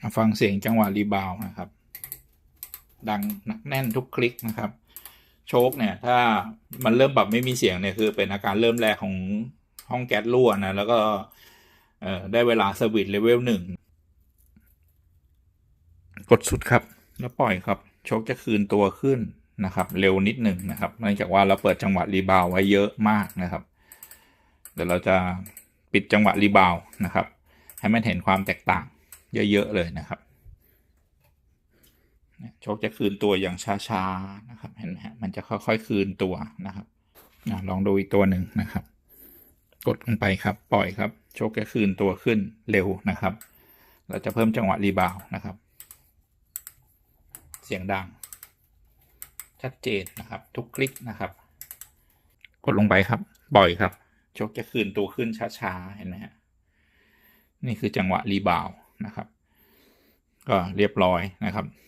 มาฟังเสียงจังหวะรีบาวด์นะครับ ดังหนักแน่นทุกคลิกนะครับ โชคเนี่ย ถ้ามันเริ่มปรับไม่มีเสียงเนี่ยคือเป็นอาการเริ่มแรกของห้องแก๊สรั่วนะ แล้วก็เอ่อได้เวลาสวิตเลเวลหนึ่งกดสุดครับ แล้วปล่อยครับ โชคจะคืนตัวขึ้นนะครับ เร็วนิดหนึ่งนะครับเนื่องจากว่าเราเปิดจังหวะรีบาวด์ไว้เยอะมากนะครับเดี๋ยวเราจะปิดจังหวะรีบาวด์นะครับ ให้มันเห็นความแตกต่าง เยอะ ๆ เลยนะครับโชคจะคืนตัวอย่างช้าๆนะครับ เห็นไหมฮะมันจะค่อยๆคืนตัวนะครับอลองดูอีกตัวหนึ่งนะครับ กดลงไปครับ ปล่อยครับ โชคจะคืนตัวขึ้นเร็วนะครับ เราจะเพิ่มจังหวะรีบาวนะครับ เสียงดัง ชัดเจนนะครับ ทุกคลิกนะครับ กดลงไปครับ ปล่อยครับ โชคจะคืนตัวขึ้นช้าๆเห็นไหมฮะนี่คือจังหวะรีบาว์ นะครับ ก็เรียบร้อยนะครับ